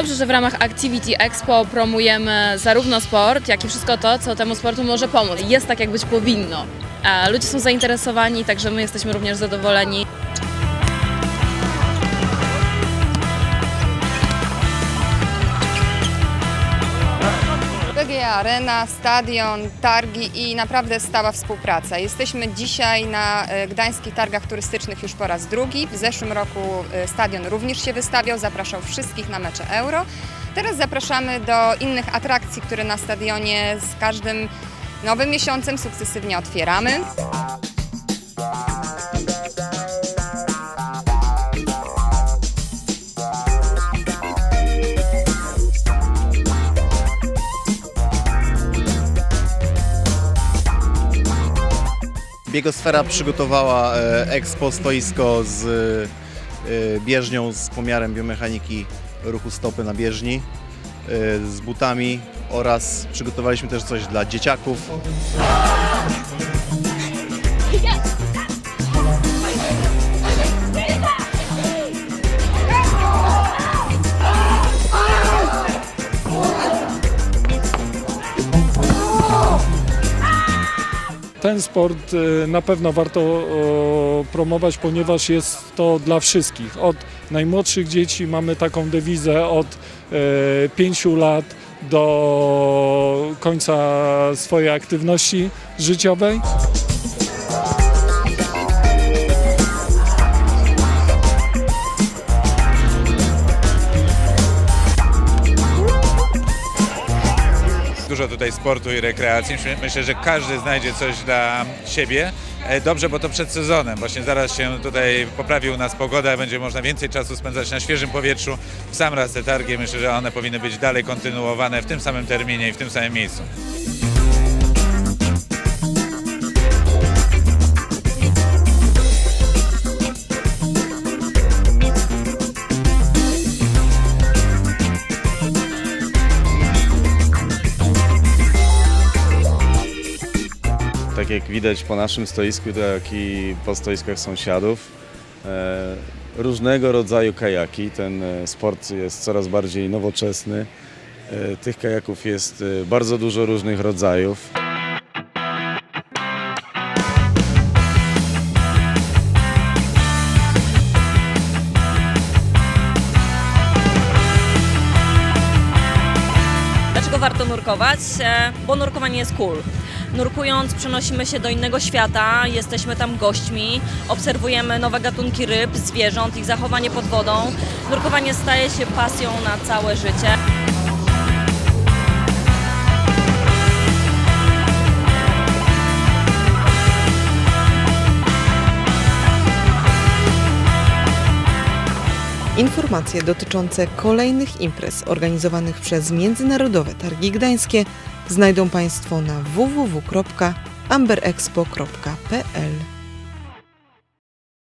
Dobrze, że w ramach Activity Expo promujemy zarówno sport, jak i wszystko to, co temu sportu może pomóc. Jest tak, jak być powinno. Ludzie są zainteresowani, także my jesteśmy również zadowoleni. PGA Arena, stadion, targi i naprawdę stała współpraca. Jesteśmy dzisiaj na e, Gdańskich Targach Turystycznych już po raz drugi. W zeszłym roku e, stadion również się wystawiał, zapraszał wszystkich na mecze Euro. Teraz zapraszamy do innych atrakcji, które na stadionie z każdym nowym miesiącem sukcesywnie otwieramy. Biegosfera przygotowała e, Expo stoisko z e, bieżnią z pomiarem biomechaniki ruchu stopy na bieżni, e, z butami oraz przygotowaliśmy też coś dla dzieciaków. Ten sport y, na pewno warto promować, ponieważ jest to dla wszystkich. Od najmłodszych dzieci mamy taką dewizę od 5 lat do końca swojej aktywności życiowej. Dużo tutaj sportu i rekreacji. Myślę- że każdy znajdzie coś dla siebie. E, Dobrze, bo to przed sezonem. Właśnie zaraz się tutaj poprawi u nas pogoda, będzie można więcej czasu spędzać na świeżym powietrzu. W sam raz te targi, myślę, że one powinny być dalej kontynuowane w tym samym terminie i w tym samym miejscu. Tak jak widać po naszym stoisku, tak i po stoiskach sąsiadów. E, różnego rodzaju kajaki. Ten e, sport jest coraz bardziej nowoczesny. E, tych kajaków jest bardzo dużo różnych rodzajów. Dlaczego warto nurkować? Bo nurkowanie jest cool. Nurkując przenosimy się do innego świata, jesteśmy tam gośćmi, obserwujemy nowe gatunki ryb, zwierząt, ich zachowanie pod wodą. Nurkowanie staje się pasją na całe życie. Informacje dotyczące kolejnych imprez organizowanych przez Międzynarodowe Targi Gdańskie znajdą Państwo na www.amberexpo.pl.